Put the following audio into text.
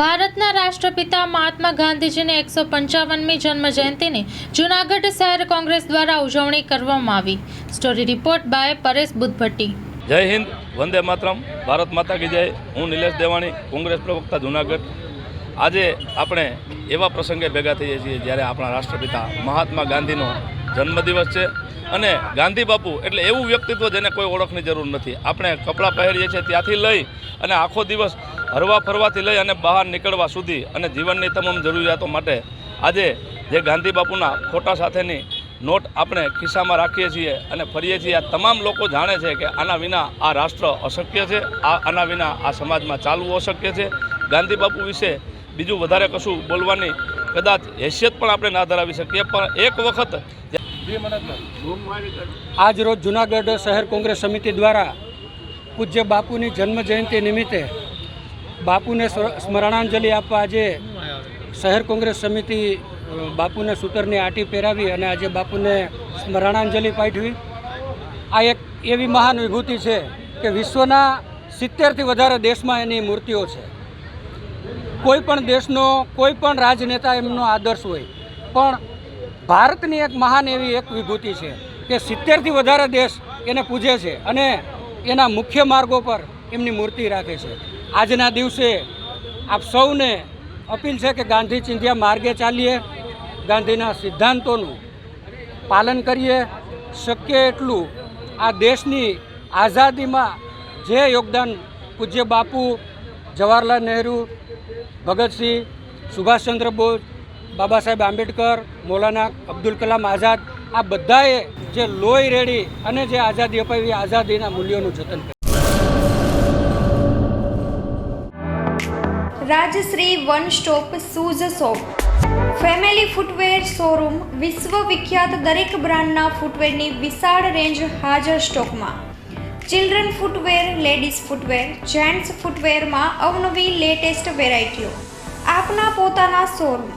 ભારતના રાષ્ટ્રપિતા મહાત્મા ગાંધીજીની એકસો પંચાવનમી જન્મ જયંતિની જૂનાગઢ શહેર કોંગ્રેસ દ્વારા ઉજવણી કરવામાં આવી. Story report by Paresh Buddhbhatti. જય હિન્દ, વંદે માતરમ, ભારત માતા કી જય. હું નિલેશ દેવાણી, કોંગ્રેસ પ્રવક્તા, જુનાગઢ. આજે આપણે એવા પ્રસંગે ભેગા થઈએ છીએ જ્યારે આપણા રાષ્ટ્રપિતા મહાત્મા ગાંધીનો જન્મદિવસ છે. અને ગાંધી બાપુ એટલે એવું વ્યક્તિત્વ જેને કોઈ ઓળખની જરૂર નથી. આપણે કપડાં પહેરીએ છીએ ત્યાંથી લઈ અને આખો દિવસ હરવા ફરવાથી લઈ અને બહાર નીકળવા સુધી અને જીવનની તમામ જરૂરિયાતો માટે આજે જે ગાંધી બાપુના ફોટા સાથેની નોટ આપણે ખિસ્સામાં રાખીએ છીએ અને ફરીએ છીએ, આ તમામ લોકો જાણે છે કે આના વિના આ રાષ્ટ્ર અશક્ય છે, આ આના વિના આ સમાજમાં ચાલવું અશક્ય છે. ગાંધી બાપુ વિશે બીજું વધારે કશું બોલવાની કદાચ હેસિયત પણ આપણે ના ધરાવી શકીએ, પણ એક વખત આજ રોજ જુનાગઢ શહેર કોંગ્રેસ સમિતિ દ્વારા પૂજ્ય બાપુની જન્મ જયંતિ નિમિત્તે બાપુને સ્મરણાંજલિ આપવા આજે શહેર કોંગ્રેસ સમિતિ બાપુને સૂતરની આટી પહેરાવી અને આજે બાપુને સ્મરણાંજલિ પાઠવી. આ એક એવી મહાન વિભૂતિ છે કે વિશ્વના સિત્તેરથી વધારે દેશમાં એની મૂર્તિઓ છે. કોઈ પણ દેશનો કોઈ પણ રાજનેતા એમનો આદર્શ હોય. પણ ભારતની એક મહાન એવી એક વિભૂતિ છે કે સિત્તેરથી વધારે દેશ એને પૂજે છે અને એના મુખ્ય માર્ગો પર એમની મૂર્તિ રાખે છે. આજના દિવસે આપ સૌને અપીલ છે કે ગાંધી ચિંધ્યા માર્ગે ચાલીએ, ગાંધીના સિદ્ધાંતોનું પાલન કરીએ, શક્ય એટલું આ દેશની આઝાદીમાં જે યોગદાન પૂજ્ય બાપુ જવાહરલાલ નહેરુ, ભગતસિંહ, સુભાષચંદ્ર બોઝ બાબા સાહેબ આંબેડકર, મૌલાના અબ્દુલ કલામ આઝાદ, આ બધાએ જે લોહી રેડી અને જે આઝાદી અપાવી આઝાદીના મૂલ્યોનું જતન કર્યું. Rajshree one stop shoes shop family footwear showroom વિશ્વ વિખ્યાત દરેક બ્રાન્ડના ફૂટવેરની વિશાળ રેન્જ હાજર સ્ટોકમાં. Children footwear, ladies footwear, gents ફૂટવેરમાં અવનવી લેટેસ્ટ વેરાયટીઓ. આપના પોતાના શોરૂમ.